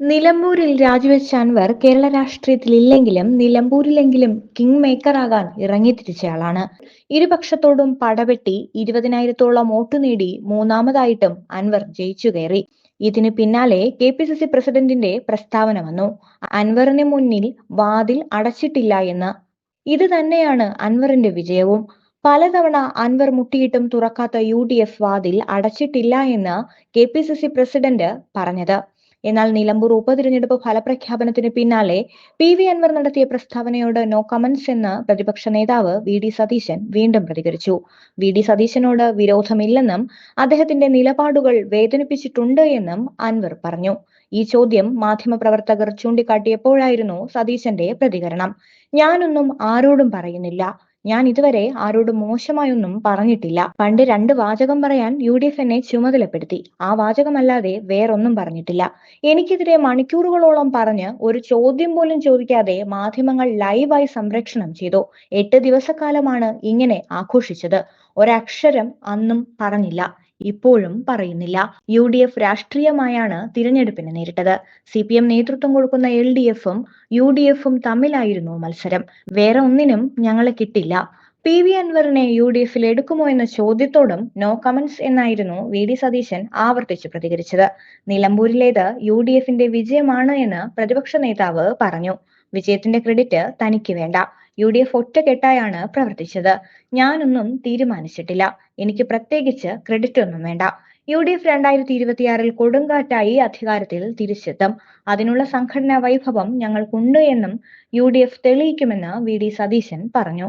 നിലമ്പൂരിൽ രാജിവെച്ച അൻവർ കേരള രാഷ്ട്രീയത്തിൽ ഇല്ലെങ്കിലും നിലമ്പൂരിലെങ്കിലും കിങ് മേക്കർ ആകാൻ ഇറങ്ങി തിരിച്ചയാളാണ്. ഇരുപക്ഷത്തോടും പടവെട്ടി ഇരുപതിനായിരത്തോളം വോട്ട് നേടി മൂന്നാമതായിട്ടും അൻവർ ജയിച്ചു കയറി. ഇതിന് പിന്നാലെ കെ പി സി സി പ്രസിഡന്റിന്റെ പ്രസ്താവന വന്നു. അൻവറിന് മുന്നിൽ വാതിൽ അടച്ചിട്ടില്ല എന്ന്. ഇത് തന്നെയാണ് അൻവറിന്റെ വിജയവും. പലതവണ അൻവർ മുട്ടിയിട്ടും തുറക്കാത്ത യു ഡി എഫ് വാതിൽ അടച്ചിട്ടില്ല എന്ന് K P C C president പറഞ്ഞത്. എന്നാൽ നിലമ്പൂർ ഉപതിരഞ്ഞെടുപ്പ് ഫലപ്രഖ്യാപനത്തിന് പിന്നാലെ പി വി അൻവർ നടത്തിയ പ്രസ്താവനയോട് നോ കമന്റ്സ് എന്ന് പ്രതിപക്ഷ നേതാവ് വി ഡി സതീശൻ വീണ്ടും പ്രതികരിച്ചു. വി ഡി സതീശനോട് വിരോധമില്ലെന്നും അദ്ദേഹത്തിന്റെ നിലപാടുകൾ വേദനിപ്പിച്ചിട്ടുണ്ട് എന്നും അൻവർ പറഞ്ഞു. ഈ ചോദ്യം മാധ്യമപ്രവർത്തകർ ചൂണ്ടിക്കാട്ടിയപ്പോഴായിരുന്നു സതീശന്റെ പ്രതികരണം. ഞാനൊന്നും ആരോടും പറയുന്നില്ല. ഞാൻ ഇതുവരെ ആരോടും മോശമായൊന്നും പറഞ്ഞിട്ടില്ല. പണ്ട് രണ്ട് വാചകം പറയാൻ യു ഡി എഫ് എന്നെ ചുമതലപ്പെടുത്തി. ആ വാചകമല്ലാതെ വേറൊന്നും പറഞ്ഞിട്ടില്ല. എനിക്കെതിരെ മണിക്കൂറുകളോളം പറഞ്ഞ് ഒരു ചോദ്യം പോലും ചോദിക്കാതെ മാധ്യമങ്ങൾ ലൈവായി സംരക്ഷണം ചെയ്തു. എട്ട് ദിവസക്കാലമാണ് ഇങ്ങനെ ആഘോഷിച്ചത്. ഒരക്ഷരം അന്നും പറഞ്ഞില്ല. ഇപ്പോഴും പറയുന്നില്ല. യു ഡി എഫ് രാഷ്ട്രീയമായാണ് തിരഞ്ഞെടുപ്പിനെ നേരിട്ടത്. സി പി എം നേതൃത്വം കൊടുക്കുന്ന എൽ ഡി എഫും യു ഡി എഫും തമ്മിലായിരുന്നു മത്സരം. വേറെ ഒന്നിനും ഞങ്ങളെ കിട്ടില്ല. പി വി അൻവറിനെ യു ഡി എഫിൽ എടുക്കുമോ എന്ന ചോദ്യത്തോടും നോ കമന്റ്സ് എന്നായിരുന്നു വി ഡി സതീശൻ ആവർത്തിച്ച് പ്രതികരിച്ചത്. നിലമ്പൂരിലേത് യു ഡി എഫിന്റെ വിജയമാണ് എന്ന് പ്രതിപക്ഷ നേതാവ് പറഞ്ഞു. വിജയത്തിന്റെ ക്രെഡിറ്റ് തനിക്ക് വേണ്ട. യു ഡി എഫ് ഒറ്റക്കെട്ടായാണ് പ്രവർത്തിച്ചത്. ഞാനൊന്നും തീരുമാനിച്ചിട്ടില്ല. എനിക്ക് പ്രത്യേകിച്ച് ക്രെഡിറ്റ് ഒന്നും വേണ്ട. യു ഡി എഫ് രണ്ടായിരത്തി ഇരുപത്തിയാറിൽ കൊടുങ്കാറ്റായി അധികാരത്തിൽ തിരിച്ചെത്തും. അതിനുള്ള സംഘടനാ വൈഭവം ഞങ്ങൾക്കുണ്ട് എന്നും യു ഡി എഫ് തെളിയിക്കുമെന്ന് വി ഡി സതീശൻ പറഞ്ഞു.